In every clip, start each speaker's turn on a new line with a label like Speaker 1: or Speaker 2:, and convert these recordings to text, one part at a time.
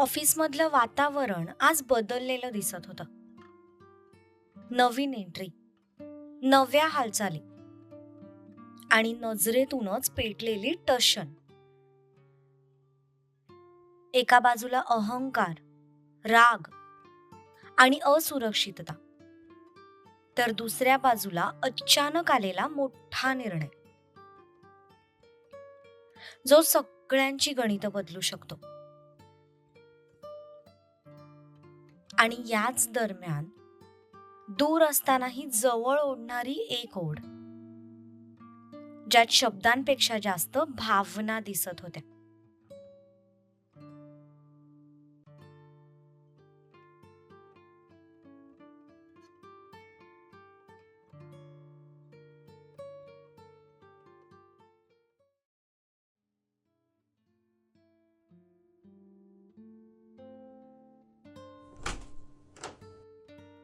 Speaker 1: ऑफिसमधलं वातावरण आज बदललेलं दिसत होतं. नवीन एंट्री नव्या हालचाली आणि नजरेतूनच पेटलेली टशन. एका बाजूला अहंकार राग आणि असुरक्षितता तर दुसऱ्या बाजूला अचानक आलेला मोठा निर्णय. जो सगळ्यांची गणित बदलू शकतो. आणि याच दरम्यान दूर असतानाही जवळ ओढणारी एक ओढ ज्यात शब्दांपेक्षा जास्त भावना दिसत होत्या.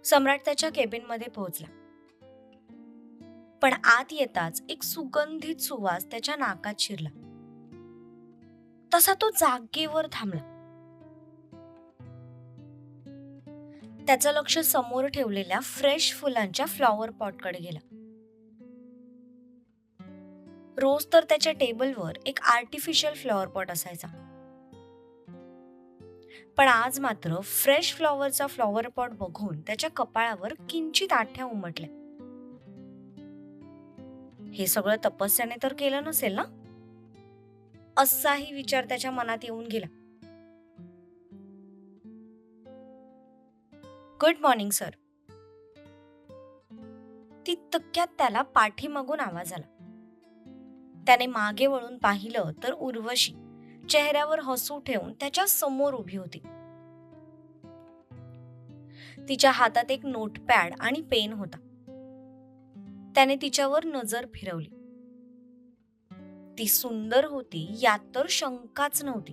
Speaker 1: सम्राट त्याच्या केबिनमध्ये पोहोचला. पण आत येताच एक सुगंधित सुवास त्याच्या नाकात शिरला. तसा तो जागेवर थांबला. त्याचं लक्ष समोर ठेवलेल्या फ्रेश फुलांच्या फ्लॉवर पॉटकडे गेला. रोज तर त्याच्या टेबलवर एक आर्टिफिशियल फ्लॉवर पॉट असायचा. पण आज मात्र फ्रेश फ्लॉवरचा फ्लॉवर पॉट बघून त्याच्या कपाळावर किंचित आठ्या उमटल्या. हे सगळं तपस्याने तर केलं नसेल ना? असाही विचार त्याच्या मनात येऊन गेला. गुड मॉर्निंग सर ती तक्क्यात त्याला पाठीमागून आवाज आला. त्याने मागे वळून पाहिलं तर उर्वशी. चेहऱ्यावर हसू ठेवून त्याच्यासमोर उभी होती. तिच्या हातात एक नोटपॅड आणि पेन होता. त्याने तिच्यावर नजर फिरवली. ती सुंदर होती यात तर शंकाच नव्हती.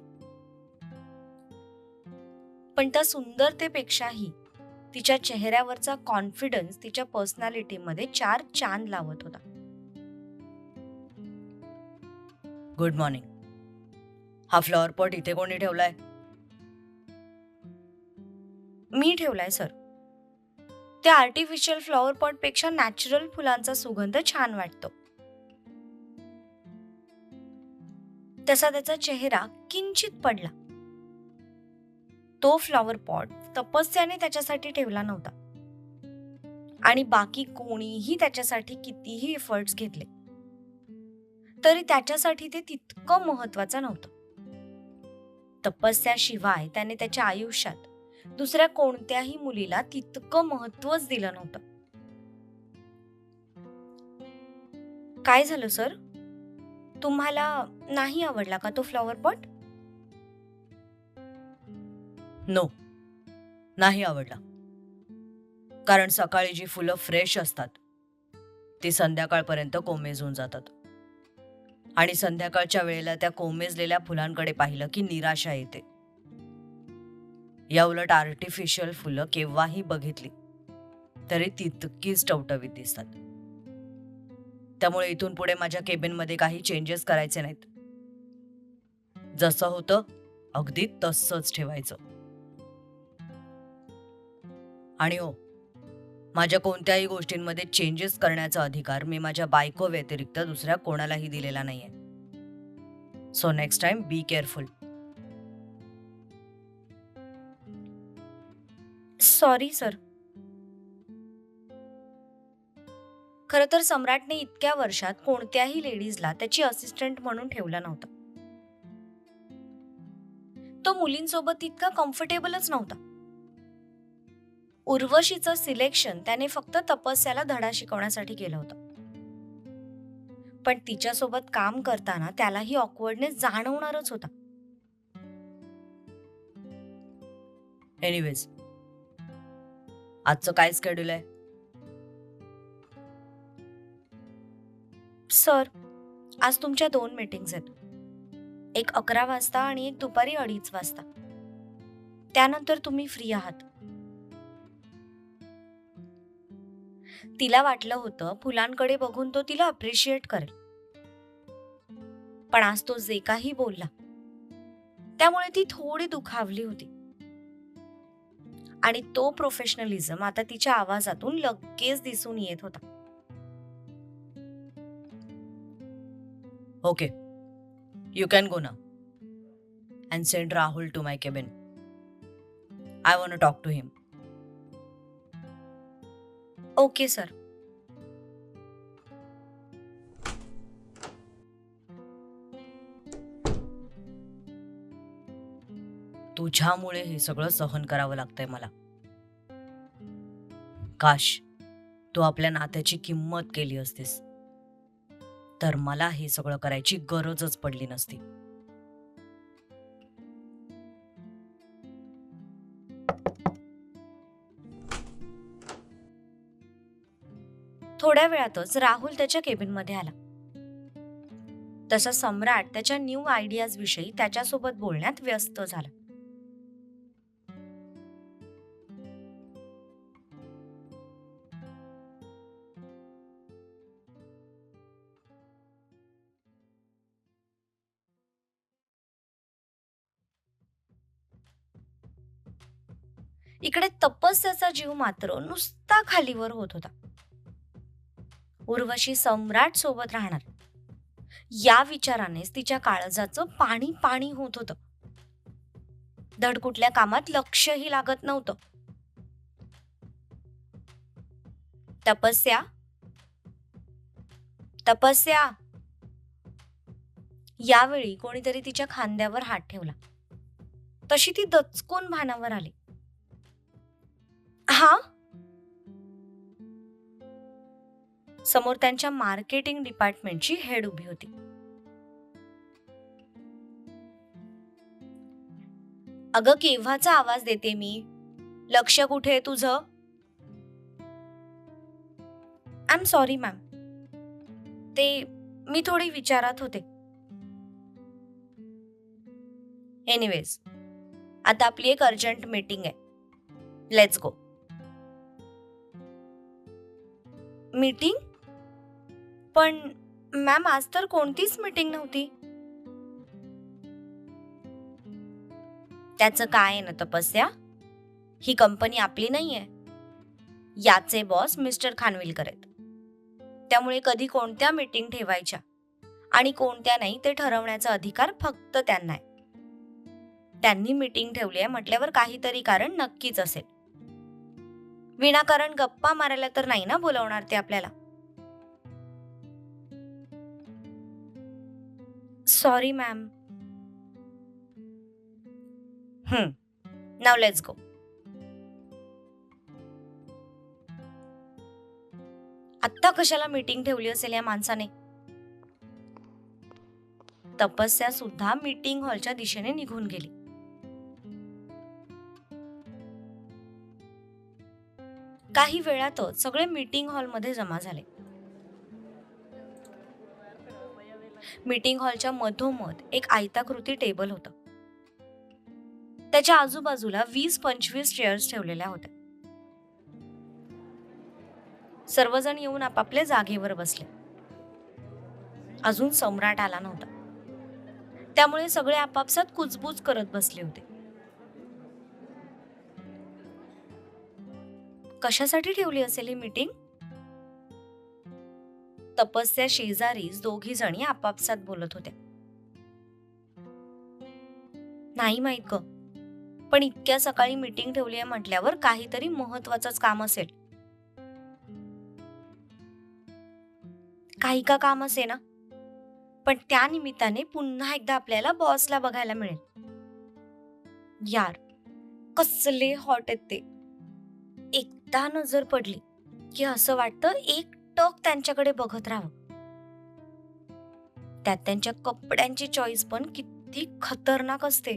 Speaker 1: पण त्या सुंदरतेपेक्षाही तिच्या चेहऱ्यावरचा कॉन्फिडन्स तिच्या पर्सनॅलिटीमध्ये चार चांद लावत होता.
Speaker 2: गुड मॉर्निंग हा फ्लॉवर पॉट इथे कोणी ठेवलाय?
Speaker 1: मी ठेवलाय सर. त्या आर्टिफिशियल फ्लॉवर पॉटपेक्षा नॅचरल फुलांचा सुगंध छान वाटतो. तसा त्याचा चेहरा किंचित पडला. तो फ्लॉवर पॉट तपस्याने त्याच्यासाठी ठेवला नव्हता. आणि बाकी कोणीही त्याच्यासाठी कितीही एफर्ट्स घेतले तरी त्याच्यासाठी ते तितकं महत्वाचं नव्हतं. तपस्याशिवाय त्याने त्याच्या आयुष्यात दुसऱ्या कोणत्याही मुलीला तितकं महत्वच दिलं नव्हतं. काय झालं सर? तुम्हाला नाही आवडला का तो फ्लॉवर पॉट
Speaker 2: नो नाही आवडला. कारण सकाळी जी फुलं फ्रेश असतात ती संध्याकाळपर्यंत कोमेजून जातात. आणि संध्याकाळच्या वेळेला त्या कोमेजलेल्या फुलांकडे पाहिलं की निराशा येते. या उलट आर्टिफिशियल फुलं केव्हाही बघितली तरी तितकीच टवटवीत दिसतात. त्यामुळे इथून पुढे माझ्या केबिनमध्ये काही चेंजेस करायचे नाहीत. जसं होतं अगदी तसंच ठेवायचं. आणि हो माझ्या कोणत्याही गोष्टींमध्ये चेंजेस करण्याचा अधिकार मी माझ्या बायको व्यतिरिक्त दुसऱ्या कोणालाही दिलेला नाहीये. So next time be careful
Speaker 1: sorry sir खर तर सम्राटने इतक्या वर्षात कोणत्याही लेडीजला त्याची असिस्टंट म्हणून ठेवला नव्हता. तो मुलींसोबत तितका कम्फर्टेबलच नव्हता. उर्वशीचं सिलेक्शन त्याने फक्त तपस्याला धडा शिकवण्यासाठी केलं होतं. पण तिच्यासोबत काम करताना त्यालाही ऑकवर्डनेस जाणवणारच होता.
Speaker 2: एनिवेज आजचं काय स्केड्यूल आहे?
Speaker 1: सर आज तुमच्या दोन मीटिंग्स आहेत. एक अकरा वाजता आणि एक दुपारी अडीच वाजता. त्यानंतर तुम्ही फ्री आहात. तिला वाटलं होतं फुलांकडे बघून तो तिला अप्रिशिएट करेल. पण आज तो जे काही बोलला त्यामुळे ती थोडी दुखावली होती. आणि तो प्रोफेशनलिझम आता तिच्या आवाजातून लगेच दिसून येत होता.
Speaker 2: ओके यू कॅन गो ना and send Rahul to my cabin I want talk to him
Speaker 1: okay sir.
Speaker 2: तुझ्यामुळे हे सगळं सहन करावं लागतंय मला. काश तू आपल्या नात्याची किंमत केली असतीस. तर मला हे सगळं करायची गरजच पडली नसती.
Speaker 1: थोड्या वेळातच राहुल त्याच्या केबिनमध्ये आला. तसा सम्राट त्याच्या न्यू आयडियाज विषयी त्याच्यासोबत बोलण्यात व्यस्त झाला. इकडे तपस्याचा जीव मात्र नुसता खालीवर होत होता. उर्वशी सम्राट सोबत राहणार. या विचारानेच तिच्या काळजाचं पाणी पाणी होत होतं. धड कुठल्या कामात लक्षही लागत नव्हतं. तपस्या. तपस्या. यावेळी कोणीतरी तिच्या खांद्यावर हात ठेवला. तशी ती दचकून भानावर आली. हा? समोर त्यांच्या मार्केटिंग डिपार्टमेंटची हेड उभी होती. अगं केव्हाचा आवाज देते मी? लक्ष कुठे आहे तुझं? आय एम सॉरी मॅम ते मी थोडी विचारात होते. एनिवेज आता आपली एक अर्जंट मीटिंग आहे. Let's go meeting? पण मॅम आज तर कोणतीच मीटिंग नव्हती. त्याचं काय आहे ना तपस्या? ही कंपनी आपली नाहीये. याचे बॉस मिस्टर खानविलकर आहेत. त्यामुळे कधी कोणत्या मीटिंग ठेवायच्या आणि कोणत्या नाही ते ठरवण्याचा अधिकार फक्त त्यांना आहे. त्यांनी मीटिंग ठेवली आहे म्हटल्यावर काहीतरी कारण नक्कीच असेल. विनाकारण गप्पा मारायला तर नाही ना बोलवणार ते आपल्याला? सॉरी मॅम हम्म नाव लेट्स गो आत्ता कशाला मीटिंग ठेवली असेल या माणसाने? तपस्या सुद्धा मीटिंग हॉलच्या दिशेने निघून गेली. काही वेळातच सगळे मीटिंग हॉलमध्ये जमा झाले. मीटिंग हॉलच्या मधोमध एक आयताकृती टेबल होतं. त्याच्या आजूबाजूला वीस पंचवीस चेअर्स ठेवलेल्या होत्या. सर्वजण येऊन आपापल्या जागेवर बसले. अजून सम्राट आला नव्हता. त्यामुळे सगळे आपापसात कुजबूज करत बसले होते. कशासाठी ठेवली असेल ही मीटिंग? तपस्या शेजारीच दोघी जणी आपापसात बोलत होत्या. नाही माहीत ग पण इतक्या सकाळी मीटिंग ठेवली आहे म्हटल्यावर काहीतरी महत्वाचंच काम असेल. काही का काम असे ना पण त्या निमित्ताने पुन्हा एकदा आपल्याला बॉसला बघायला मिळेल. यार कसले हॉट आहेत ते. एकदा नजर पडली की असं वाटतं एक टक त्यांच्याकडे बघत राहावं. त्यात त्यांच्या कपड्यांची चॉईस पण किती खतरनाक असते.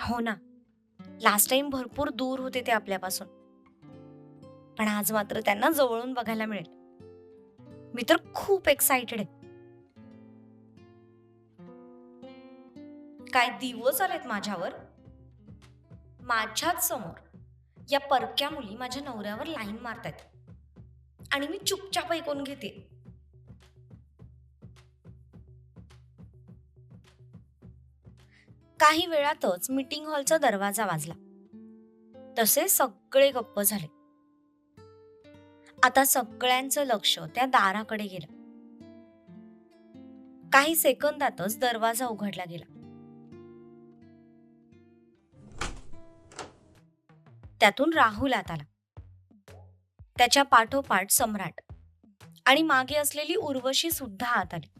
Speaker 1: हो ना. लास्ट टाइम भरपूर दूर होते ते आपल्यापासून. पण आज मात्र त्यांना जवळून बघायला मिळेल. मी तर खूप एक्साइटेड आहे. काय दिवस आलेत माझ्यावर? माझ्याच समोर. या परक्या मुली माझ्या नवऱ्यावर लाईन मारतायत. आणि मी चुपचाप ऐकून घेते. काही वेळातच मीटिंग हॉलचा दरवाजा वाजला. तसे सगळे गप्प झाले. आता सगळ्यांचं लक्ष त्या दाराकडे गेलं. काही सेकंदातच दरवाजा उघडला गेला. त्यातून राहुल आत आला त्याच्या पाठोपाठ सम्राट आणि मागे असलेली उर्वशी सुद्धा आत आली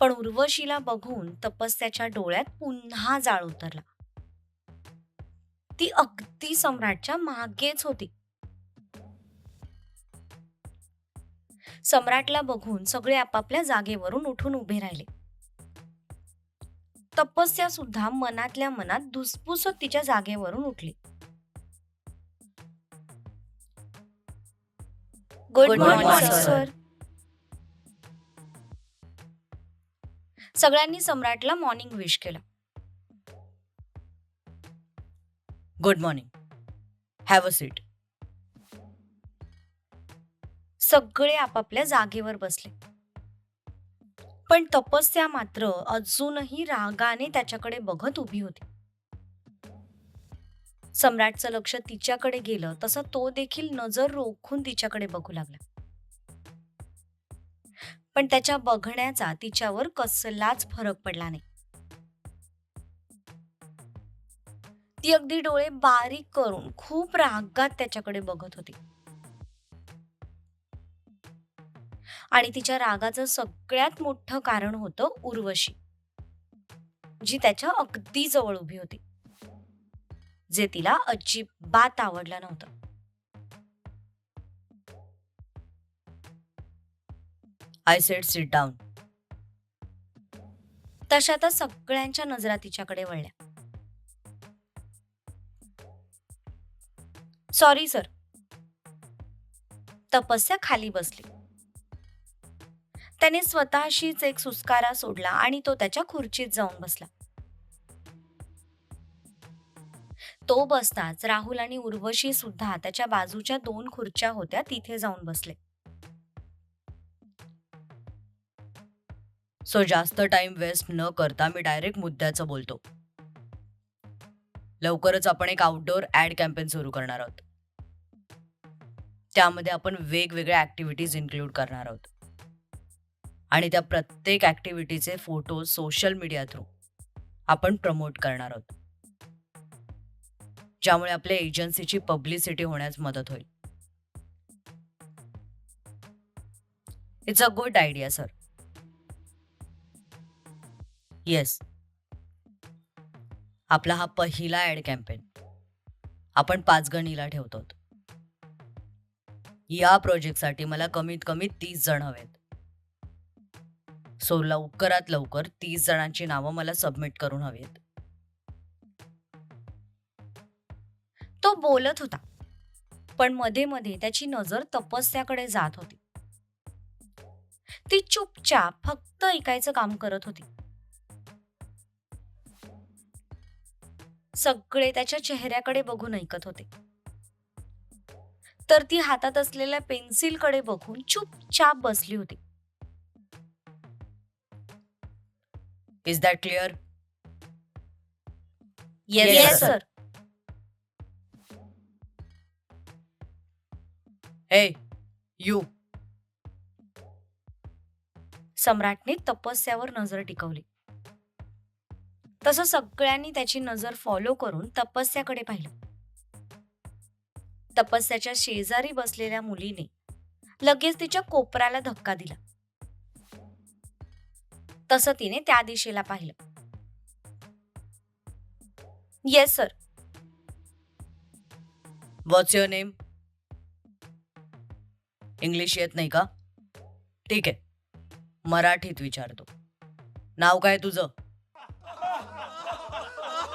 Speaker 1: पण उर्वशीला बघून तपस्याच्या डोळ्यात पुन्हा जाळ उतरला. ती अगदी सम्राटच्या मागेच होती. सम्राटला बघून सगळे आपापल्या जागेवरून उठून उभे राहिले. तपस्या सुद्धा मनातल्या मनात धुसफुसत तिच्या जागेवरून उठली. Good morning. सर सगळ्यांनी सम्राटला मॉर्निंग विश केलं.
Speaker 2: Good morning have a seat
Speaker 1: सगळे आपापल्या जागेवर बसले. पण तपस्या मात्र अजूनही रागाने त्याच्याकडे बघत उभी होती. सम्राटचं लक्ष तिच्याकडे गेलं तसं तो देखील नजर रोखून तिच्याकडे बघू लागला. पण त्याच्या बघण्याचा तिच्यावर कसलाच फरक पडला नाही. ती अगदी डोळे बारीक करून खूप रागात त्याच्याकडे बघत होती. आणि तिच्या रागाचं सगळ्यात मोठं कारण होतं उर्वशी जी त्याच्या अगदी जवळ उभी होती जे तिला अजिबात आवडलं नव्हतं.
Speaker 2: आय सेट सीट डाऊन
Speaker 1: तशातच सगळ्यांच्या नजरा तिच्याकडे वळल्या. सॉरी सर तपस्या खाली बसली. त्याने स्वतःशीच एक सुस्कारा सोडला आणि तो त्याच्या खुर्चीत जाऊन बसला. तो बसताच राहुल आणि उर्वशी सुद्धा त्याच्या बाजूच्या दोन खुर्च्या होत्या तिथे जाऊन बसले.
Speaker 2: सो जास्त टाइम वेस्ट न करता मी डायरेक्ट मुद्द्याचं बोलतो. लवकरच आपण एक आउटडोअर ऍड कॅम्पेन सुरू करणार आहोत. त्यामध्ये आपण वेगवेगळ्या ऍक्टिव्हिटीज इन्क्लूड करणार आहोत. आणि त्या प्रत्येक ऍक्टिव्हिटीचे फोटो सोशल मीडिया थ्रू आपण प्रमोट करणार आहोत. ज्यामुळे आपल्या एजन्सीची पब्लिसिटी होण्यास मदत होईल. It's a good idea sir yes आपला हा पहिला ऍड कॅम्पेन आपण पाचगणीला ठेवतो. या प्रोजेक्टसाठी मला कमीत कमी तीस जण हवेत. सो लवकरात लवकर तीस जणांची नावं मला सबमिट करून हवीत.
Speaker 1: तो बोलत होता. पण मध्ये मध्ये त्याची नजर तपस्याकडे जात होती. ती चुपचाप फक्त ऐकायचं काम करत होती. सगळे त्याच्या चेहऱ्याकडे बघून ऐकत होते. तर ती हातात असलेल्या पेन्सिलकडे बघून चुपचाप बसली होती.
Speaker 2: Is that clear
Speaker 1: yes
Speaker 2: Yes,
Speaker 1: sir
Speaker 2: hey you
Speaker 1: सम्राटने तपस्यावर नजर टिकवली. तसं सगळ्यांनी त्याची नजर फॉलो करून तपस्याकडे पाहिलं. तपस्याच्या शेजारी बसलेल्या मुलीने लगेच तिच्या कोपऱ्याला धक्का दिला. तसं तिने त्या दिशेला पाहिलं. Yes sir
Speaker 2: what's your name English येत नाही का? ठीक आहे. मराठीत विचारतो. नाव काय तुझं?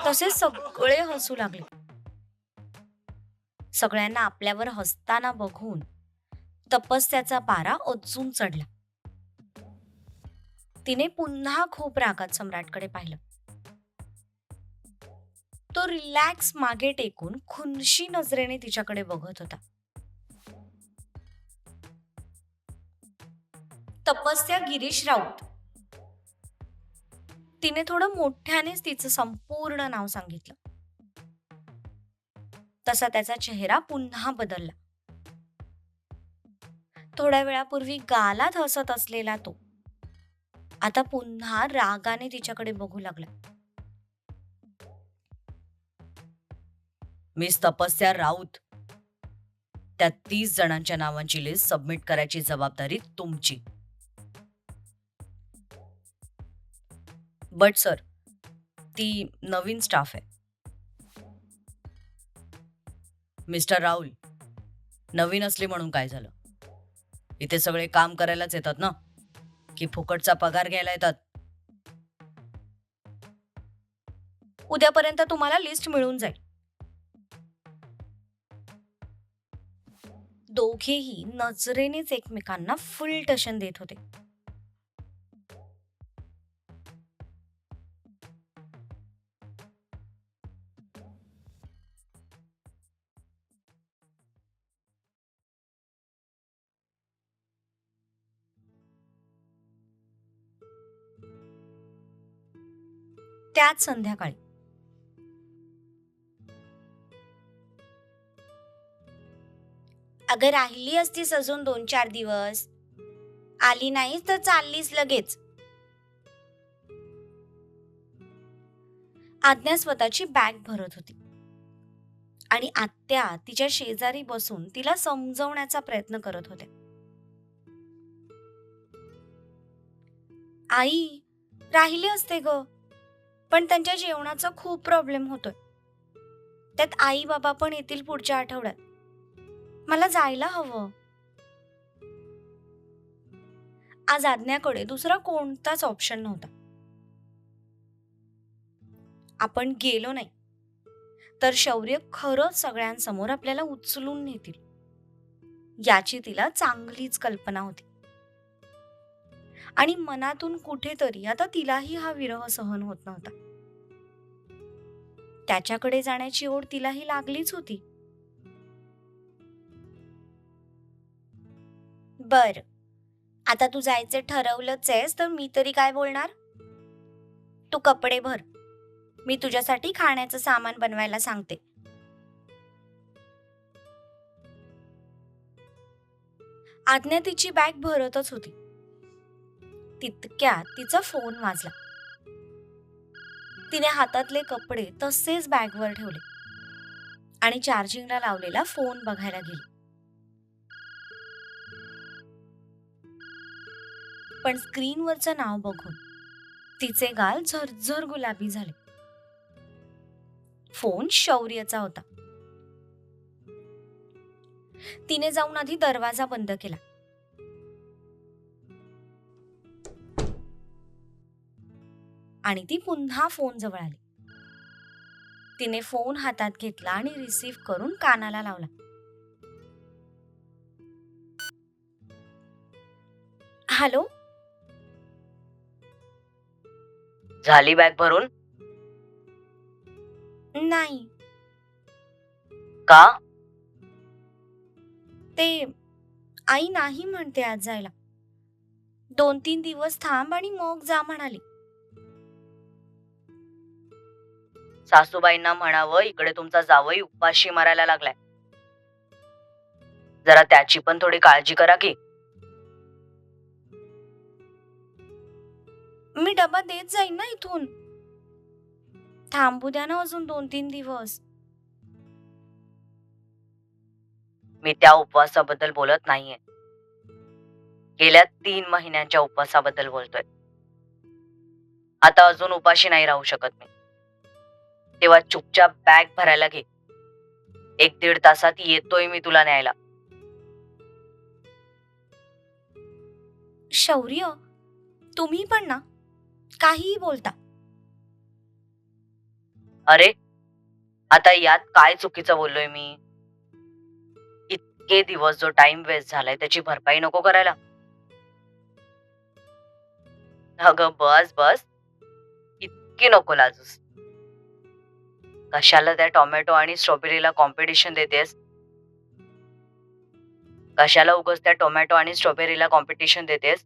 Speaker 1: तसे सगळे हसू लागले. सगळ्यांना आपल्यावर हसताना बघून तपस्याचा पारा अजून चढला. तिने पुन्हा खूप रागात सम्राटकडे पाहिलं. तो रिलॅक्स मागे टेकून खुनशी नजरेने तिच्याकडे बघत होता. तपस्या गिरीश राऊत. तिने थोडं मोठ्यानेच तिचं संपूर्ण नाव सांगितलं. तसा त्याचा चेहरा पुन्हा बदलला. थोड्या वेळापूर्वी गालात हसत असलेला तो आता पुन्हा रागाने तिच्याकडे बघू लागला.
Speaker 2: मिस तपस्या राऊत. त्या तीस जणांच्या नावांची लिस्ट सबमिट करायची जबाबदारी तुमची. बट सर ती नवीन स्टाफ आहे. मिस्टर राहुल नवीन असली म्हणून काय झालं? इथे सगळे काम करायलाच येतात ना? की फुकटचा पगार घ्यायला येतात.
Speaker 1: उद्यापर्यंत तुम्हाला लिस्ट मिळून जाईल. दोघेही नजरेनेच एकमेकांना फुल टशन देत होते. त्याच संध्याकाळी. अगं राहिली असतीस अजून दोन चार दिवस. आली नाहीस तर चाललीस लगेच. आज्ञा स्वतःची बॅग भरत होती. आणि आत्या तिच्या शेजारी बसून तिला समजवण्याचा प्रयत्न करत होत्या. आई राहिले असते ग. पण त्यांच्या जेवणाचा खूप प्रॉब्लेम होतोय. त्यात आई बाबा पण येतील पुढच्या आठवड्यात. मला जायला हवं. आज आज्ञाकडे दुसरा कोणताच ऑप्शन नव्हता. आपण गेलो नाही. तर शौर्य खरंच सगळ्यांसमोर आपल्याला उचलून नेतील. याची तिला चांगलीच कल्पना होती. आणि मनातून कुठेतरी आता तिलाही हा विरह सहन होत नव्हता. त्याच्याकडे जाण्याची ओढ तिलाही लागलीच होती. बर. आता तू जायचं ठरवलंच आहेस तर मी तरी काय बोलणार? तू कपडे भर. मी तुझ्यासाठी खाण्याचं सामान बनवायला सांगते. आज्ञा तिची बॅग भरतच होती. तितक्यात तिचा फोन वाजला. तिने हातातले कपडे तसेच बॅगवर ठेवले आणि चार्जिंगला लावलेला फोन बघायला गेली. पण स्क्रीनवरचं नाव बघून तिचे गाल झरझर गुलाबी झाले. फोन शौर्यचा होता. तिने जाऊन आधी दरवाजा बंद केला. आणि ती पुन्हा फोन जवळ आली. तिने फोन हातात घेतला आणि रिसीव्ह करून कानाला लावला. हॅलो?
Speaker 2: झाली बॅग भरून?
Speaker 1: नाही.
Speaker 2: का?
Speaker 1: ते आई नाही म्हणते आज जायला. दोन तीन दिवस थांब आणि मग जा म्हणाली.
Speaker 2: सासूबाईंना म्हणावं इकडे तुमचा जावई उपाशी मारायला लागलाय. जरा त्याची पण थोडी काळजी करा की.
Speaker 1: मी डबा देत जाईन ना इथून. थांबू द्या ना अजून दोन तीन दिवस.
Speaker 2: मी त्या उपवासाबद्दल बोलत नाहीये. गेल्या तीन महिन्यांच्या उपवासाबद्दल बोलतोय. आता अजून उपाशी नाही राहू शकत मी. तेव्हा चुपचाप बॅग भरायला घे. एक दीड तासात येतोय मी तुला न्यायला.
Speaker 1: शौर्य? तुम्ही पण ना काहीही बोलता.
Speaker 2: अरे आता यात काय चुकीचं बोललोय मी? इतके दिवस जो टाइम वेस्ट झालाय त्याची भरपाई नको करायला. अगं बस बस. इतकी नको लाजूस. कशाला त्या टोमॅटो आणि स्ट्रॉबेरीला कॉम्पिटिशन देतेस? कशाला उगस त्या टोमॅटो आणि स्ट्रॉबेरीला कॉम्पिटिशन देतेस?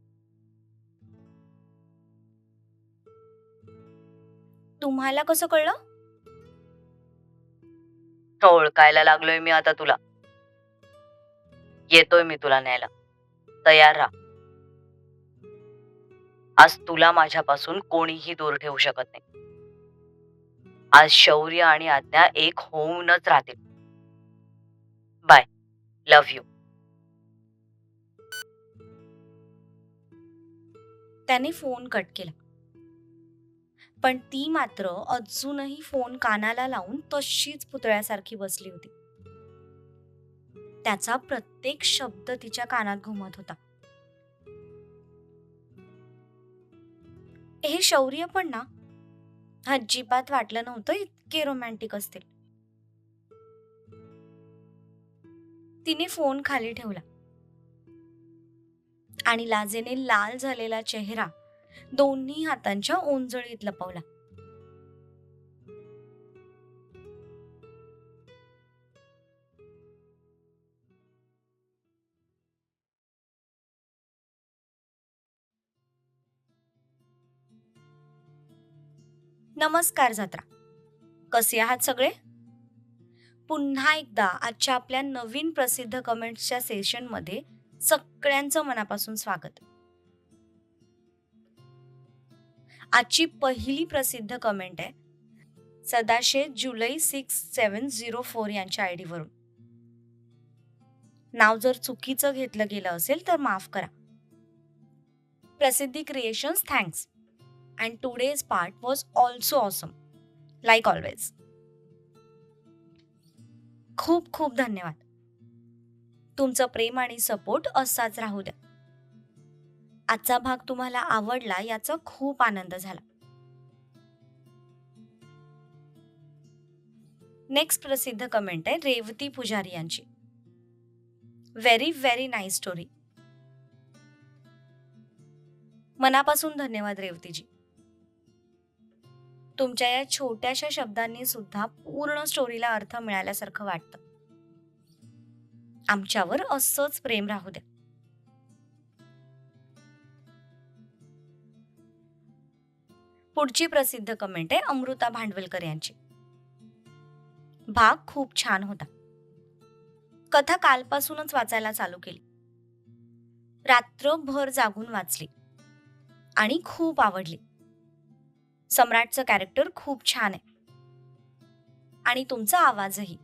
Speaker 1: तुम्हाला कसं कळलं?
Speaker 2: ओळखायला लागलोय मी आता तुला. येतोय मी तुला न्यायला. तयार राहा. आज तुला माझ्यापासून कोणीही दूर ठेवू शकत नाही. आज शौर्य आणि आज्ञा एक होऊनच राहतील. बाय लव्ह यू
Speaker 1: त्याने फोन कट केला. पण ती मात्र अजूनही फोन कानाला लावून तशीच पुतळ्यासारखी बसली होती. त्याचा प्रत्येक शब्द तिच्या कानात घुमत होता. हे शौर्य पण ना अजिबात वाटलं नव्हतं इतके रोमॅन्टिक असतील. तिने फोन खाली ठेवला. आणि लाजेने लाल झालेला चेहरा दोन्ही हातांच्या ओंजळीत लपवला. नमस्कार जत्रा. कसे आहात सगळे? पुन्हा एकदा आजच्या आपल्या नवीन प्रसिद्ध कमेंट्सच्या सेशनमध्ये सगळ्यांचं मनापासून स्वागत. आजची पहिली प्रसिद्ध कमेंट आहे सदाशे जुलै सिक्स सेवन झिरो फोर यांच्या आय डीवरून नाव जर चुकीचं घेतलं गेलं असेल तर माफ करा. प्रसिद्धी creations thanks and today's part was also awesome like always खूप खूप धन्यवाद. तुमचं प्रेम आणि सपोर्ट असाच राहू द्या. आजचा भाग तुम्हाला आवडला याचा खूप आनंद झाला. नेक्स्ट प्रसिद्ध कमेंट आहे रेवती पुजारी यांची. व्हेरी व्हेरी नाईस स्टोरी मनापासून धन्यवाद रेवतीजी. तुमच्या या छोट्याशा शब्दांनी सुद्धा पूर्ण स्टोरीला अर्थ मिळाल्यासारखं वाटतं. आमच्यावर असंच प्रेम राहू द्या. पुढची प्रसिद्ध कमेंट आहे अमृता भांडवलकर यांची. भाग खूप छान होता. कथा कालपासूनच वाचायला चालू केली. रात्रभर जागून वाचली. आणि खूप आवडली. सम्राटचं कॅरेक्टर खूप छान आहे. आणि तुमचा आवाजही.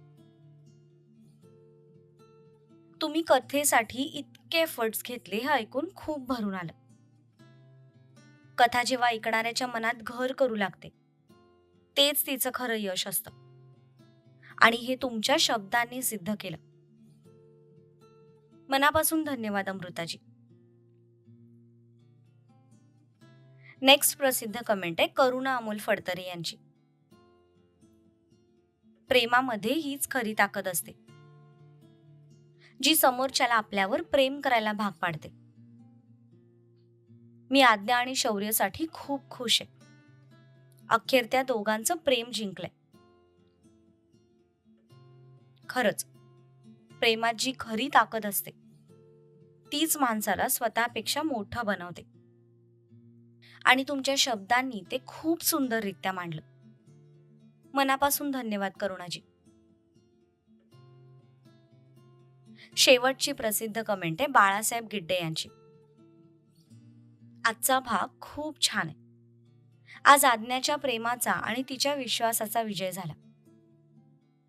Speaker 1: तुम्ही कथेसाठी इतके एफर्ट्स घेतले हे ऐकून खूप भरून आलं. कथा जेव्हा ऐकणाऱ्याच्या मनात घर करू लागते तेच तिचं खरं यश असतं. आणि हे तुमच्या शब्दांनी सिद्ध केलं. मनापासून धन्यवाद अमृताजी. नेक्स्ट प्रसिद्ध कमेंट आहे करुणा अमोल फडतरे यांची. प्रेमामध्ये हीच खरी ताकद असते. जी समोरच्याला आपल्यावर प्रेम करायला भाग पाडते. मी आज्ञा आणि शौर्यसाठी खूप खुश आहे. अखेर त्या दोघांचं प्रेम जिंकलंय. खरंच प्रेमात जी खरी ताकद असते तीच माणसाला स्वतःपेक्षा मोठं बनवते. आणि तुमच्या शब्दांनी ते खूप सुंदररित्या मांडलं. मनापासून धन्यवाद करुणाजी. शेवटची प्रसिद्ध कमेंट आहे बाळासाहेब गिड्डे यांची. आजचा भाग खूप छान आहे. आज आज्ञाच्या प्रेमाचा आणि तिच्या विश्वासाचा विजय झाला.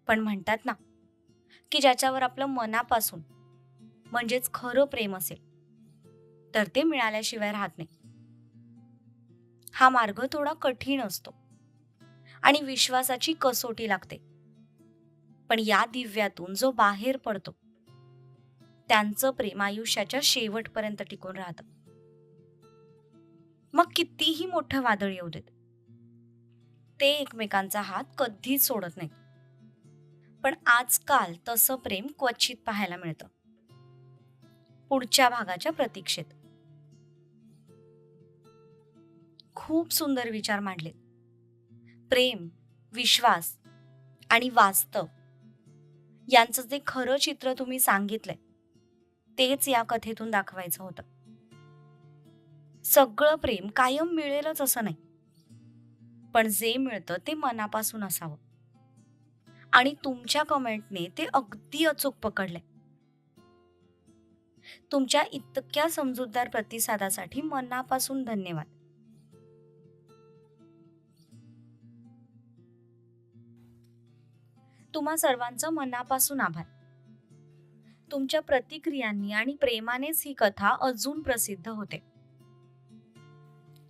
Speaker 1: पण म्हणतात ना की ज्याच्यावर आपलं मनापासून म्हणजेच खरं प्रेम असेल तर ते मिळाल्याशिवाय राहत नाही. हा मार्ग थोडा कठीण असतो. आणि विश्वासाची कसोटी लागते. पण या दिव्यातून जो बाहेर पडतो त्यांचं प्रेम आयुष्याच्या शेवटपर्यंत टिकून राहतं. मग कितीही मोठं वादळ येऊ देत ते एकमेकांचा हात कधीच सोडत नाहीत. पण आजकाल तसं प्रेम क्वचित पाहायला मिळतं. पुढच्या भागाच्या प्रतीक्षेत. खूप सुंदर विचार मांडले प्रेम विश्वास आणि वास्तव यांचं जे खरं चित्र तुम्ही सांगितलंय तेच या कथेतून दाखवायचं होतं. सगळं प्रेम कायम मिळेलच असं नाही. पण जे मिळतं ते मनापासून असावं. आणि तुमच्या कमेंटने ते अगदी अचूक पकडलंय. तुमच्या इतक्या समजूतदार प्रतिसादासाठी मनापासून धन्यवाद. तुम्हा सर्वांचं मनापासून आभार. तुमच्या प्रतिक्रियांनी आणि प्रेमानेच ही कथा अजून प्रसिद्ध होते.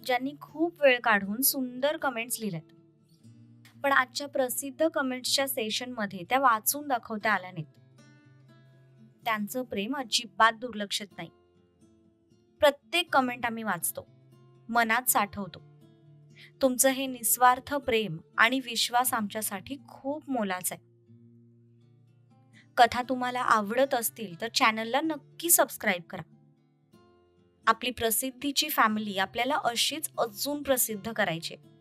Speaker 1: ज्यांनी खूप वेळ काढून सुंदर कमेंट्स लिहिल्यात. पण आजच्या प्रसिद्ध कमेंट्सच्या सेशनमध्ये त्या वाचून दाखवता आल्या नाहीत. त्यांचं प्रेम अजिबात दुर्लक्षित नाही. प्रत्येक कमेंट आम्ही वाचतो. मनात साठवतो. तुमचं हे निस्वार्थ प्रेम आणि विश्वास आमच्यासाठी खूप मोलाचं आहे. कथा तुम्हाला आवडत असतील तर चॅनलला नक्की सबस्क्राईब करा आपली प्रसिद्धीची फॅमिली आपल्याला अशीच अजून प्रसिद्ध करायची आहे.